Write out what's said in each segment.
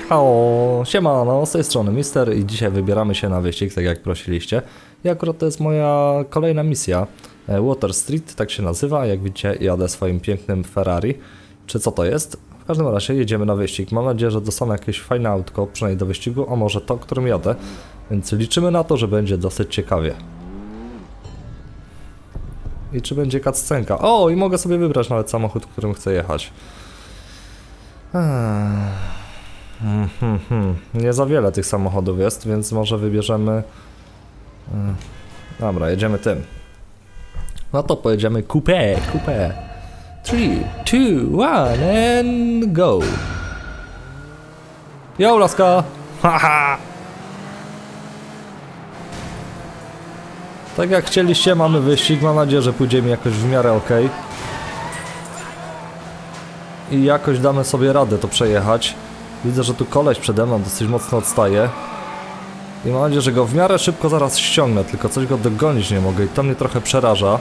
Nichao, siemano, z tej strony Mister i dzisiaj wybieramy się na wyścig, tak jak prosiliście. I akurat to jest moja kolejna misja. E, Water Street, tak się nazywa, jak widzicie jadę swoim pięknym Ferrari. Czy co to jest? W każdym razie jedziemy na wyścig. Mam nadzieję, że dostanę jakieś fajne autko, przynajmniej do wyścigu, a może to, którym jadę. Więc liczymy na to, że będzie dosyć ciekawie. I czy będzie cutscenka? O, i mogę sobie wybrać nawet samochód, którym chcę jechać. Eee. Mhm, mhm. Nie za wiele tych samochodów jest, więc może wybierzemy. e, Dobra, jedziemy tym. No to pojedziemy coupé, coupé. 3, 2, 1 and go. Yo, laska! Haha! Tak jak chcieliście, mamy wyścig. Mam nadzieję, że pójdzie mi jakoś w miarę ok. I jakoś damy sobie radę to przejechać. Widzę, że tu koleś przede mną dosyć mocno odstaje. I mam nadzieję, że go w miarę szybko zaraz ściągnę, tylko coś go dogonić nie mogę i to mnie trochę przeraża.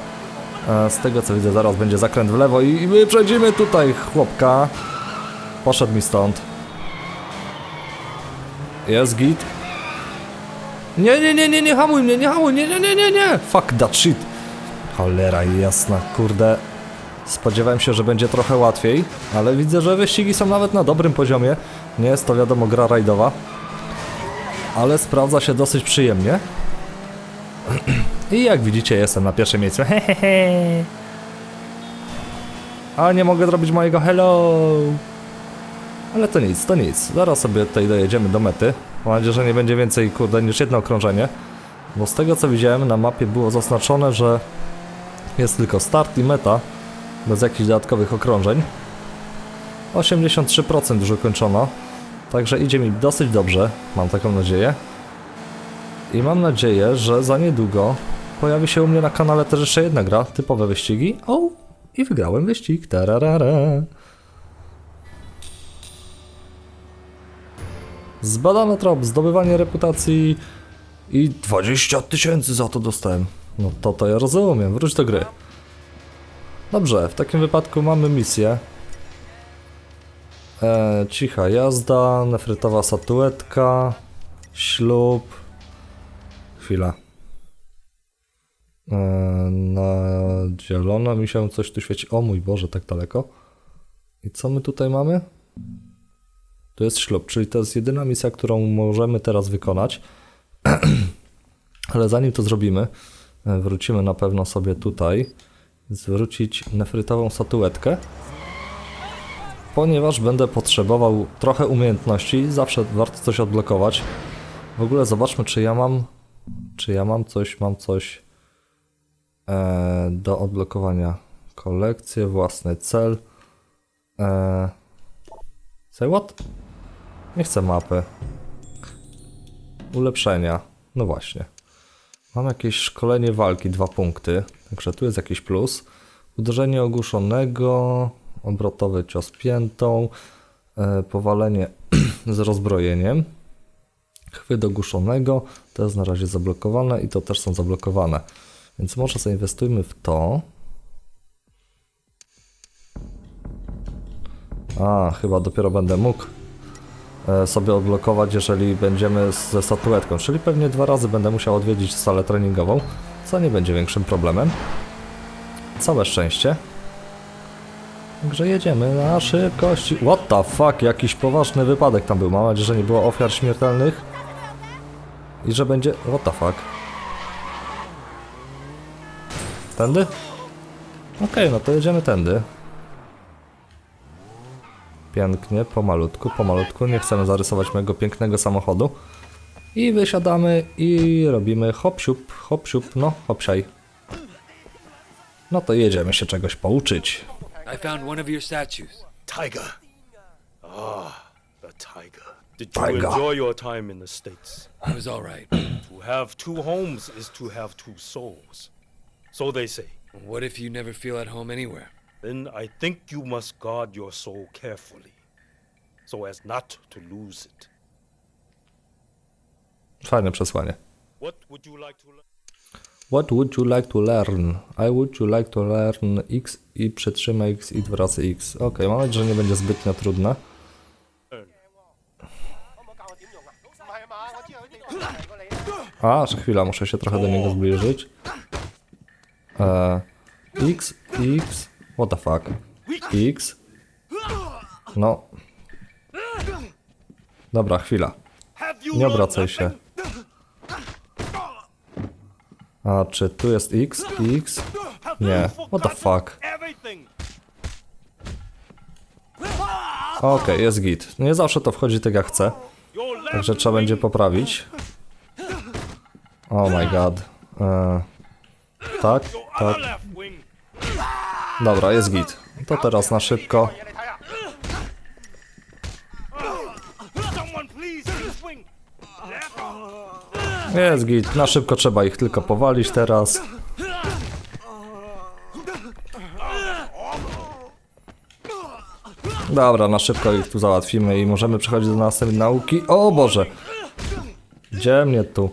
E, Z tego co widzę, zaraz będzie zakręt w lewo i my przejdziemy tutaj chłopka. Poszedł mi stąd. Jest git. Nie, nie, nie, nie, nie hamuj mnie, nie hamuj, nie, nie, nie, nie, nie. Fuck that shit. Cholera jasna, kurde. Spodziewałem się, że będzie trochę łatwiej, ale widzę, że wyścigi są nawet na dobrym poziomie. Nie jest to wiadomo gra rajdowa, ale sprawdza się dosyć przyjemnie. I jak widzicie, jestem na pierwszym miejscu. Hehehe. A nie mogę zrobić mojego hello. Ale to nic, to nic. Zaraz sobie tutaj dojedziemy do mety. Mam nadzieję, że nie będzie więcej, kurde, niż jedno okrążenie. Bo z tego co widziałem, na mapie było zaznaczone, że jest tylko start i meta, bez jakichś dodatkowych okrążeń. 83% już ukończono, także idzie mi dosyć dobrze, mam taką nadzieję. I mam nadzieję, że za niedługo pojawi się u mnie na kanale też jeszcze jedna gra, typowe wyścigi. O, i wygrałem wyścig, tararara. Zbadano trop, zdobywanie reputacji i 20 tysięcy za to dostałem. No to to ja rozumiem, wróć do gry. Dobrze, w takim wypadku mamy misję. E, cicha jazda, nefrytowa statuetka, ślub. Chwila. E, na mi się coś tu świeci. O mój Boże, tak daleko. I co my tutaj mamy? To jest ślub, czyli to jest jedyna misja, którą możemy teraz wykonać. Ale zanim to zrobimy, e, wrócimy na pewno sobie tutaj. Zwrócić nefrytową statuetkę. Ponieważ będę potrzebował trochę umiejętności, zawsze warto coś odblokować. W ogóle zobaczmy, czy ja mam. Czy ja mam coś, mam coś e, do odblokowania. Kolekcję, własny cel. E, say what? Nie chcę mapy. Ulepszenia. No właśnie. Mam jakieś szkolenie walki, dwa punkty. Także tu jest jakiś plus. Uderzenie ogłuszonego, obrotowy cios piętą, e, powalenie z rozbrojeniem. Chwyt ogłuszonego, to jest na razie zablokowane i to też są zablokowane. Więc może zainwestujmy w to. A, chyba dopiero będę mógł e, sobie odblokować, jeżeli będziemy ze statuetką. Czyli pewnie dwa razy będę musiał odwiedzić salę treningową, co nie będzie większym problemem. Całe szczęście. Także jedziemy na szybkości. What the fuck, jakiś poważny wypadek tam był. Mam nadzieję, że nie było ofiar śmiertelnych. I że będzie... What the fuck. Tędy? Okej, no to jedziemy tędy. Pięknie, pomalutku, pomalutku. Nie chcemy zarysować mojego pięknego samochodu. I wysiadamy i robimy hop siup, hop siup, no hopsiaj. No to jedziemy się czegoś pouczyć. I found one of your statues. Tiger. Ah, the tiger. Did you Tiger. enjoy your time in the States? It was all right. To have two homes is to have two souls. So they say. what if you never feel at home anywhere? Then I think you must guard your soul carefully, so as not to lose it. Fajne przesłanie. What would you like to learn? What would you like to learn? I would you like to learn x i przetrzymaj x i dwa razy x. Ok, mam nadzieję, że nie będzie zbytnio trudne. A, chwila, muszę się trochę do niego zbliżyć. E, x, x, what the fuck. X. No. Dobra, chwila. Nie obracaj się. A czy tu jest X, X? Nie. What the fuck? Okej, jest git. Nie zawsze to wchodzi tak jak chcę, także trzeba będzie poprawić. Oh my god. E, tak, tak. Dobra, jest git. To teraz na szybko. Jest git. Na szybko trzeba ich tylko powalić teraz. Dobra, na szybko ich tu załatwimy i możemy przechodzić do następnej nauki. O Boże! Gdzie mnie tu?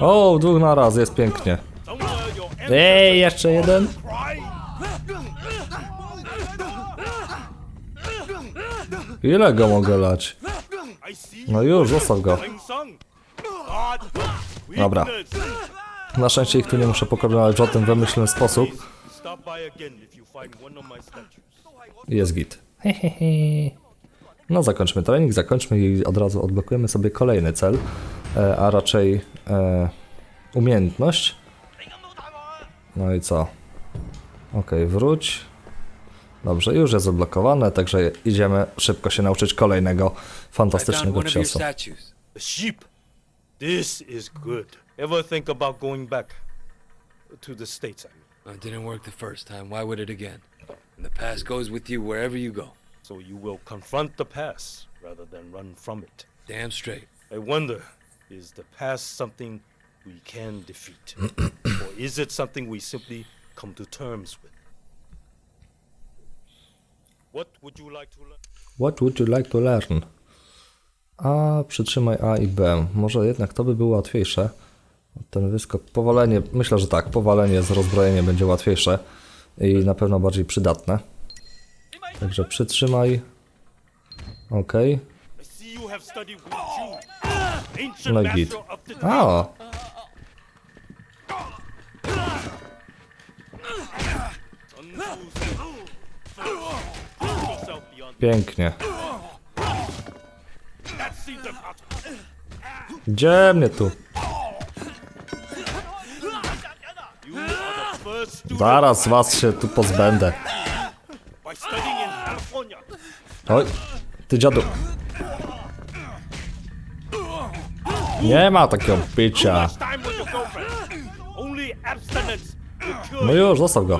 O, dwóch na raz, jest pięknie. Ej, jeszcze jeden. Ile go mogę lać? No już, zostaw go. Dobra. Na szczęście ich tu nie muszę pokonywać w żaden wymyślny sposób. Jest git. No zakończmy trening, zakończmy i od razu odblokujemy sobie kolejny cel, e, a raczej e, umiejętność. No i co? Ok, wróć. Dobrze, już jest odblokowane, także idziemy szybko się nauczyć kolejnego fantastycznego ciosu. sheep. This is good. Ever think about going back to the States? I mean. It didn't work the first time. Why would it again? And the past goes with you wherever you go. So you will confront the past rather than run from it. Damn straight. I wonder, is the past something we can defeat? or is it something we simply come to terms with? What would you like to learn? What would you like to learn? A, przytrzymaj A i B. Może jednak to by było łatwiejsze. Ten wyskok, powalenie, myślę, że tak, powalenie z rozbrojeniem będzie łatwiejsze i na pewno bardziej przydatne. Także przytrzymaj. Ok. I No master git. A, pięknie. Gdzie mnie tu? Zaraz was się tu pozbędę. Oj, ty dziadu. Nie ma takiego picia. No już, zostaw go.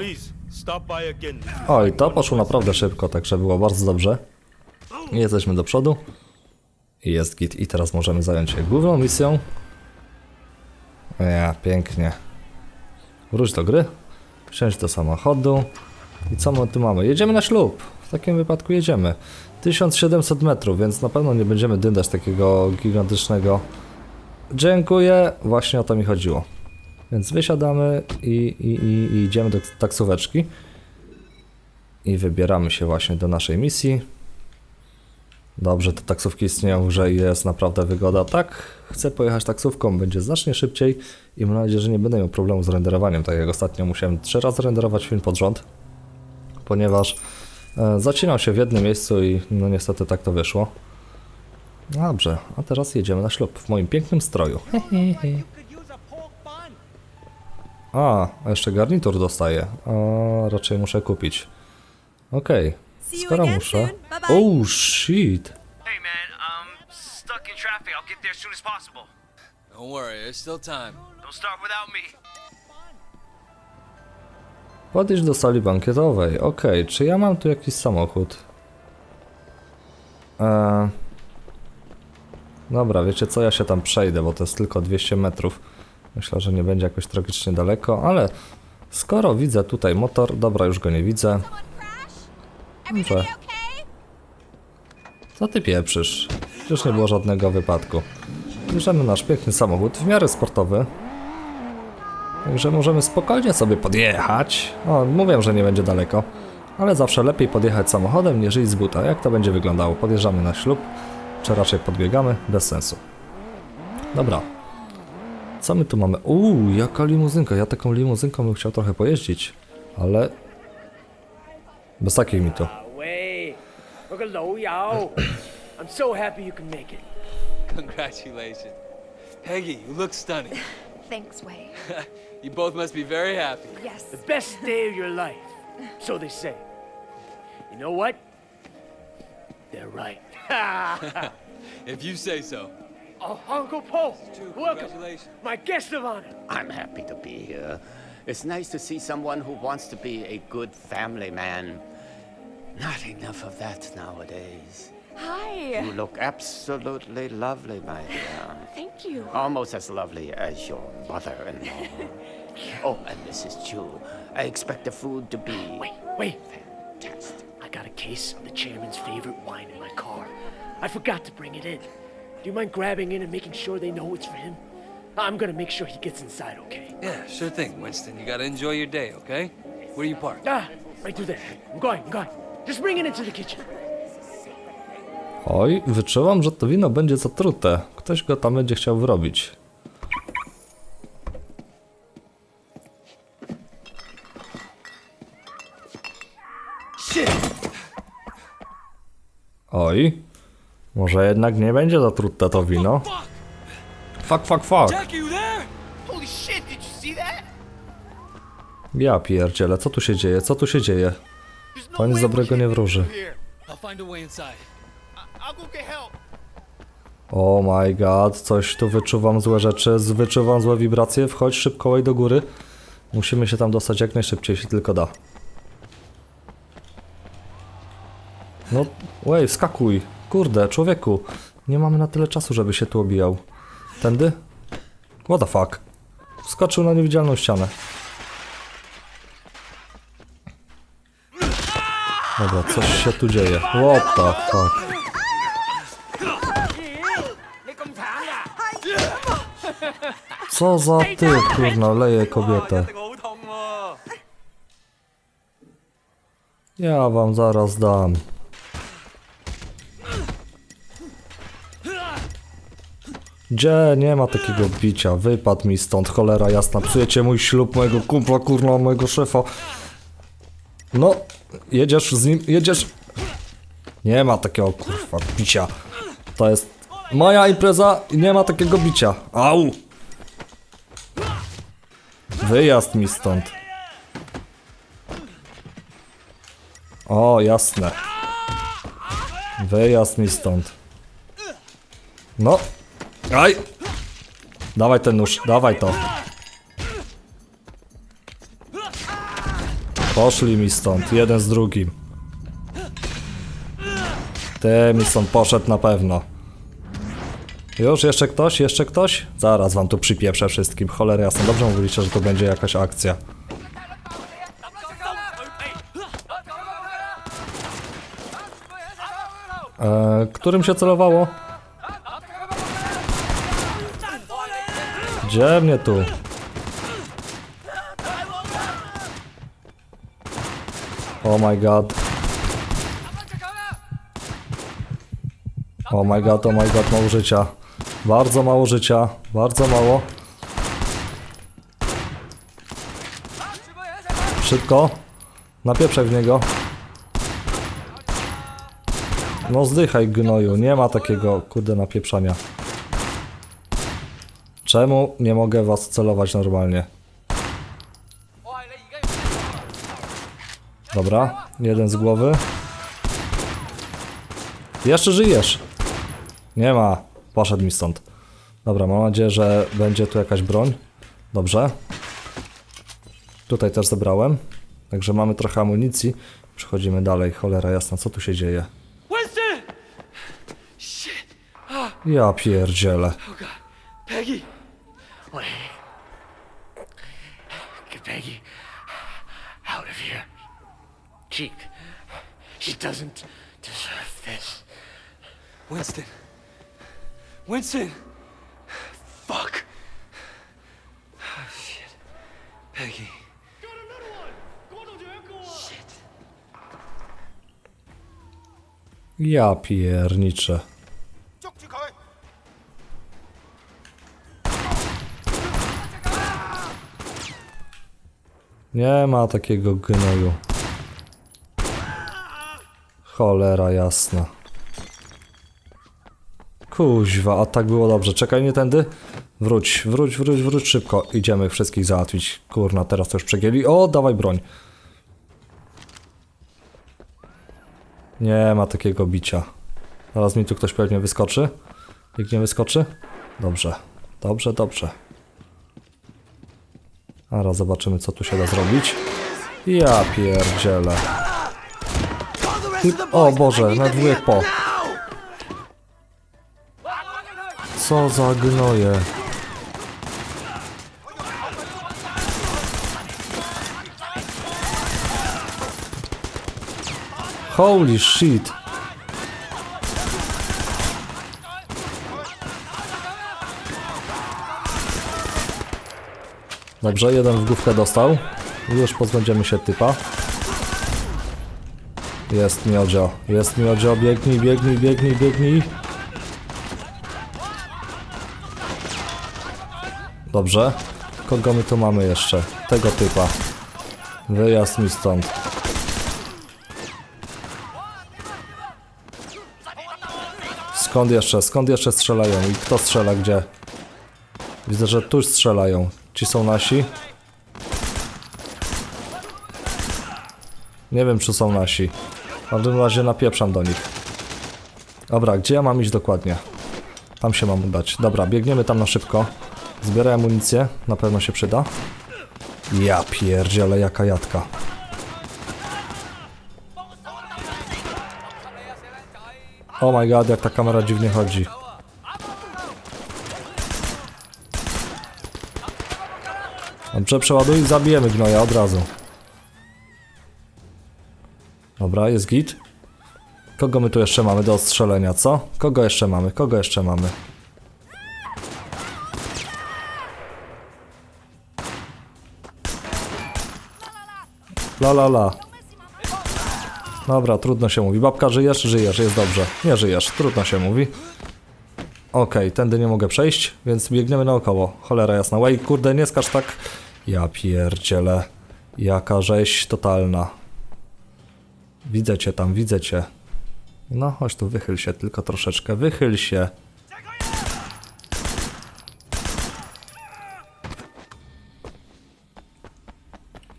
Oj, to poszło naprawdę szybko, także było bardzo dobrze. Jesteśmy do przodu. Jest git. I teraz możemy zająć się główną misją. Ja, pięknie. Wróć do gry. Wsiąść do samochodu. I co my tu mamy? Jedziemy na ślub. W takim wypadku jedziemy. 1700 metrów, więc na pewno nie będziemy dyndać takiego gigantycznego. Dziękuję. Właśnie o to mi chodziło. Więc wysiadamy i, i, i, i idziemy do taksóweczki. I wybieramy się właśnie do naszej misji. Dobrze, te taksówki istnieją, że jest naprawdę wygoda. Tak, chcę pojechać taksówką, będzie znacznie szybciej i mam nadzieję, że nie będę miał problemu z renderowaniem, tak jak ostatnio musiałem trzy razy renderować film pod rząd, ponieważ e, zacinał się w jednym miejscu i no niestety tak to wyszło. Dobrze, a teraz jedziemy na ślub w moim pięknym stroju. A, a jeszcze garnitur dostaję. A, raczej muszę kupić. Okej, you skoro muszę... Oh shit! Hey man, I'm stuck in traffic. I'll get there as soon as possible. Don't worry, there's still time. Don't start without me. Do sali bankietowej. Okej, czy ja mam tu jakiś samochód? Eee... Dobra, wiecie co, ja się tam przejdę, bo to jest tylko 200 metrów. Myślę, że nie będzie jakoś tragicznie daleko, ale skoro widzę tutaj motor, dobra, już go nie widzę. Dobrze. Co ty pieprzysz? Już nie było żadnego wypadku. Bierzemy nasz piękny samochód, w miarę sportowy. Także możemy spokojnie sobie podjechać. O, mówię, że nie będzie daleko. ale zawsze lepiej podjechać samochodem niż iść z buta. Jak to będzie wyglądało? Podjeżdżamy na ślub, czy raczej podbiegamy? Bez sensu. Dobra. Co my tu mamy? Uuu, jaka limuzynka. Ja taką limuzynką bym chciał trochę pojeździć. Ale... Bez takich mi to. Peggy, you look stunning. Thanks, Way. you both must be very happy. Yes. The best day of your life. So they say. You know what? They're right. if you say so. Oh, Uncle Paul, welcome. Congratulations. My guest of honor. I'm happy to be here. It's nice to see someone who wants to be a good family man. Not enough of that nowadays. Hi. You look absolutely lovely, my dear. Thank you. Almost as lovely as your mother-in-law. oh, and Mrs. Chu, I expect the food to be Wait, wait. fantastic. I got a case of the chairman's favorite wine in my car. I forgot to bring it in. Do you mind grabbing in and making sure they know it's for him? I'm gonna make sure he gets inside, okay? Yeah, sure thing, Winston. You gotta enjoy your day, okay? Where you parked? Ah, right through there. I'm going, I'm going. Just bring it into the kitchen. Oj, wyczułam, że to wino będzie zatrute. Ktoś go tam będzie chciał wrobić. Może jednak nie będzie zatrute to wino. Fuck, fuck, fuck. Ja pierdzielę, co tu się dzieje, co tu się dzieje? There's no To nic dobrego nie wróży. help. Oh my god, coś tu wyczuwam złe rzeczy, wyczuwam złe wibracje, wchodź szybko łej do góry. Musimy się tam dostać jak najszybciej, jeśli tylko da. No, łej, skakuj. Kurde, człowieku. Nie mamy na tyle czasu, żeby się tu obijał. Tędy? What the fuck? Wskoczył na niewidzialną ścianę. Dobra, coś się tu dzieje. What the fuck? Co za ty, kurna, leje kobietę. Ja wam zaraz dam. Gdzie? Nie ma takiego bicia. Wypadł mi stąd, cholera jasna. Psujecie mój ślub, mojego kumpla, kurna, mojego szefa. No, jedziesz z nim, jedziesz. Nie ma takiego, kurwa, bicia. To jest moja impreza i nie ma takiego bicia. Au! Wyjazd mi stąd. O, jasne. Wyjazd mi stąd. No. Aj! Dawaj ten nóż, dawaj to. Poszli mi stąd, jeden z drugim. Ty mi stąd poszedł na pewno. Już, jeszcze ktoś? Jeszcze ktoś? Zaraz wam tu przypieprzę wszystkim, cholera jasna. Dobrze mówiliście, że to będzie jakaś akcja. E, którym się celowało? Gdzie mnie tu? Oh my god. Oh my god, oh my god, mało życia. Bardzo mało życia, bardzo mało. Szybko. Napieprzaj w niego. No zdychaj gnoju, nie ma takiego kurde napieprzania. Czemu nie mogę was celować normalnie? Dobra, jeden z głowy. Jeszcze żyjesz. Nie ma. Poszedł mi stąd. Dobra, mam nadzieję, że będzie tu jakaś broń. Dobrze. Tutaj też zebrałem. Także mamy trochę amunicji. Przechodzimy dalej. Cholera jasna, co tu się dzieje? Ja pierdzielę. Peggy. Wait. Get Peggy out of here. Cheek, she doesn't deserve this. Winston. Winston. Fuck. Oh, shit. Peggy. Ja pierniczę. Nie ma takiego gnoju. Cholera jasna. Kuźwa, a tak było dobrze. Czekaj, nie tędy. Wróć, wróć, wróć, wróć szybko. Idziemy wszystkich załatwić. Kurna, teraz to już przegięli. O, dawaj broń. Nie ma takiego bicia. Zaraz mi tu ktoś pewnie wyskoczy. Nikt nie wyskoczy? Dobrze. Dobrze, dobrze. Zaraz zobaczymy, co tu się da zrobić. Ja pierdzielę. O Boże, na dwójek po. Co za gnoje. Holy shit. Dobrze, jeden w główkę dostał. Już pozbędziemy się typa. Jest miodzio, jest miodzio, biegnij, biegnij, biegnij, biegnij. Dobrze. Kogo my tu mamy jeszcze? Tego typa. Wyjazd mi stąd. Skąd jeszcze? Skąd jeszcze strzelają? I kto strzela gdzie? Widzę, że tu strzelają. Ci są nasi? Nie wiem, czy są nasi. W każdym razie napieprzam do nich. Dobra, gdzie ja mam iść dokładnie? Tam się mam udać. Dobra, biegniemy tam na szybko. Zbieraj amunicję, na pewno się przyda. Ja pierdzielę, jaka jadka. Oh my god, jak ta kamera dziwnie chodzi. Dobrze, przeładuj i zabijemy gnoja od razu. Dobra, jest git. Kogo my tu jeszcze mamy do ostrzelenia, co? Kogo jeszcze mamy? Kogo jeszcze mamy? La la la. Dobra, trudno się mówi. Babka, żyjesz? Żyjesz, jest dobrze. Nie żyjesz, trudno się mówi. Okej, tędy nie mogę przejść, więc biegniemy naokoło. Cholera jasna. Łej, kurde, nie skacz tak. Ja pierdzielę. Jaka rzeź totalna. Widzę cię tam, widzę cię. No, chodź tu, wychyl się tylko troszeczkę. Wychyl się.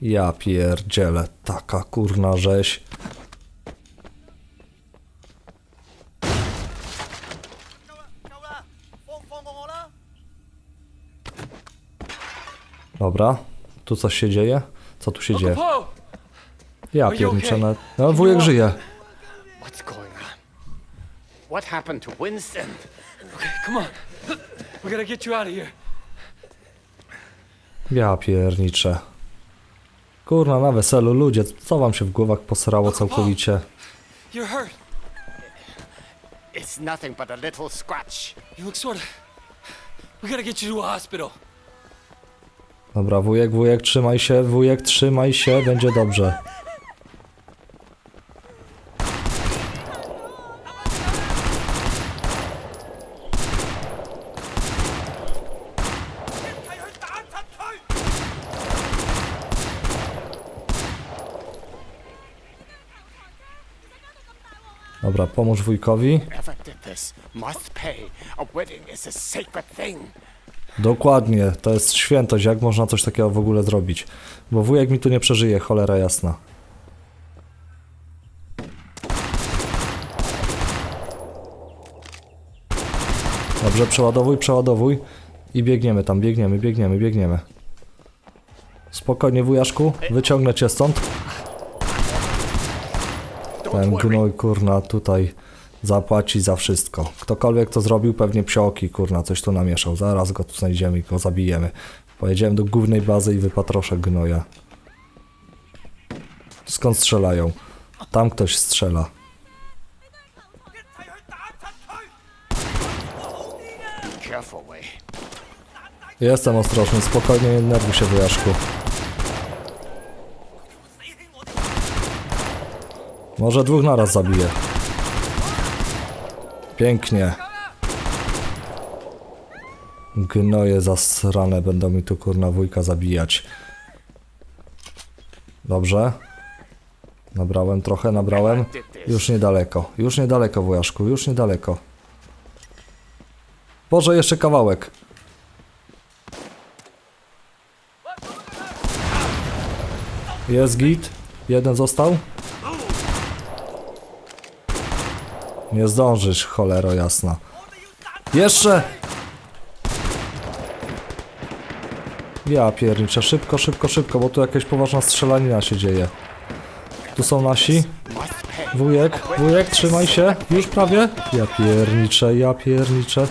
Ja pierdzielę. Taka kurna rzeź. Dobra, tu coś się dzieje? Co tu się dzieje? Ja pierniczę na... No, wujek żyje. What's going on? What happened to Winston? Okay, come on. We gotta get you out of here. Ja pierniczę. Kurna, na weselu, ludzie, co wam się w głowach posrało całkowicie? You're hurt. It's nothing but a little scratch. You look sort of. We gotta get you to a hospital. Dobra, wujek, wujek, trzymaj się, wujek, trzymaj się, będzie dobrze. Dobra, pomóż wujkowi. Whoever did this must pay. A wedding is a sacred thing. Dokładnie, to jest świętość, jak można coś takiego w ogóle zrobić. Bo wujek mi tu nie przeżyje, cholera jasna. Dobrze, przeładowuj, przeładowuj. I biegniemy tam, biegniemy, biegniemy, biegniemy. Spokojnie, wujaszku, wyciągnę cię stąd. Ten gnój, kurna, tutaj zapłaci za wszystko. Ktokolwiek to zrobił, pewnie psioki, kurna, coś tu namieszał. Zaraz go tu znajdziemy i go zabijemy. Pojedziemy do głównej bazy i wypatroszę gnoja. Skąd strzelają? Tam ktoś strzela. Jestem ostrożny, spokojnie, nie nerwuj się, wujaszku. Może dwóch naraz zabiję. Pięknie. Gnoje zasrane będą mi tu kurna wujka zabijać. Dobrze. Nabrałem trochę, nabrałem. Już niedaleko, już niedaleko wujaszku, już niedaleko. Boże, jeszcze kawałek. Jest git. Jeden został. Nie zdążysz, cholero jasna. Jeszcze! Ja pierniczę, szybko, szybko, szybko, bo tu jakaś poważna strzelanina się dzieje. Tu są nasi. Wujek, wujek, trzymaj się. Już prawie? Ja pierniczę, ja pierniczę.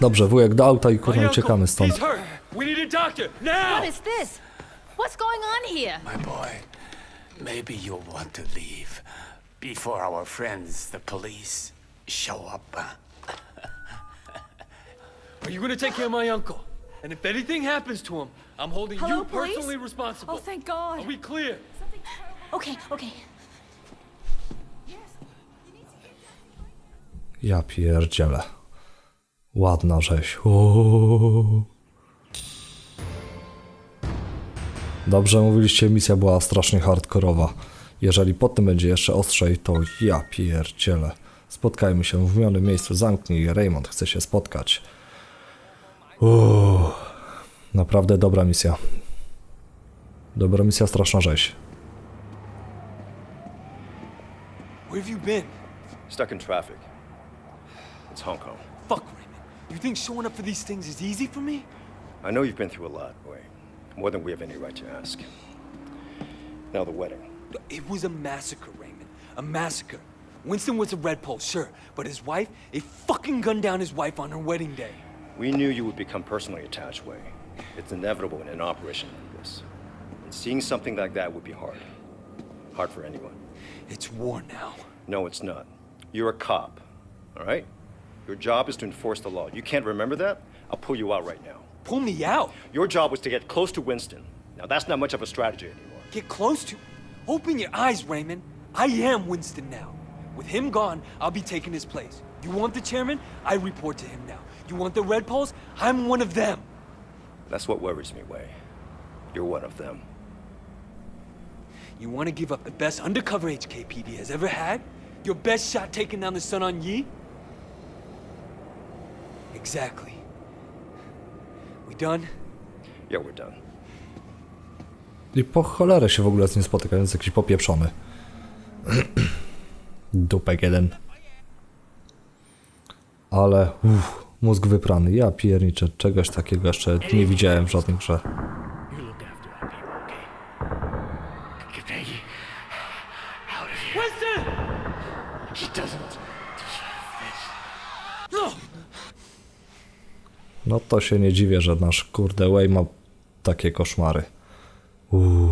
Dobrze, wujek do auta i kurwa uciekamy stąd. What is this? What's going on here? My boy, maybe you'll want to leave before our friends, the police, show up. Are you gonna take care of my uncle? And if anything happens to him, I'm holding Hello, you police? personally responsible. Oh, thank God. Are we clear? Okay, okay. Ja pierdzielę. Ładna rzeź. Uuu. Dobrze mówiliście, misja była strasznie hardkorowa. Jeżeli potem będzie jeszcze ostrzej, to ja pierdzielę. Spotkajmy się w mionym miejscu. Zamknij, Raymond chce się spotkać. Uuu. Naprawdę dobra misja. Dobra misja, straszna rzeź. Where have you been? Stuck in traffic. It's Hong Kong. Fuck, Raymond. You think showing up for these things is easy for me? I know you've been through a lot, boy. More than we have any right to ask. Now the wedding. It was a massacre, Raymond. A massacre. Winston was a red pole, sure, but his wife, they fucking gunned down his wife on her wedding day. We knew you would become personally attached, Wei. It's inevitable in an operation like this. And seeing something like that would be hard. Hard for anyone. It's war now. No, it's not. You're a cop, all right? Your job is to enforce the law. You can't remember that? I'll pull you out right now. Pull me out. Your job was to get close to Winston. Now, that's not much of a strategy anymore. Get close to. Open your eyes, Raymond. I am Winston now. With him gone, I'll be taking his place. You want the chairman? I report to him now. You want the red poles? I'm one of them. That's what worries me, Wei. You're one of them. You want to give up the best undercover HKPD has ever had? Your best shot taking down the Sun on Yi? Exactly. Done? Yeah, we're done. I po cholerę się w ogóle z nim spotyka, więc jakiś popieprzony. Dupek jeden. Ale uff, mózg wyprany. Ja pierniczę, czegoś takiego jeszcze nie widziałem w żadnej grze. You look after No to się nie dziwię, że nasz kurde Way ma takie koszmary. Uuu.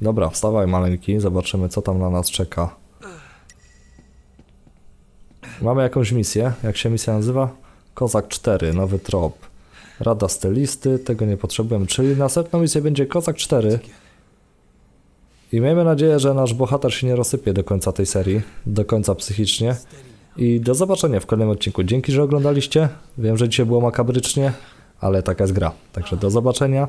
Dobra, wstawaj maleńki, zobaczymy co tam na nas czeka. Mamy jakąś misję, jak się misja nazywa? Kozak 4, nowy trop. Rada stylisty, tego nie potrzebujemy, czyli następną misję będzie Kozak 4. I miejmy nadzieję, że nasz bohater się nie rozsypie do końca tej serii, do końca psychicznie. I do zobaczenia w kolejnym odcinku. Dzięki, że oglądaliście. Wiem, że dzisiaj było makabrycznie, ale taka jest gra. Także do zobaczenia.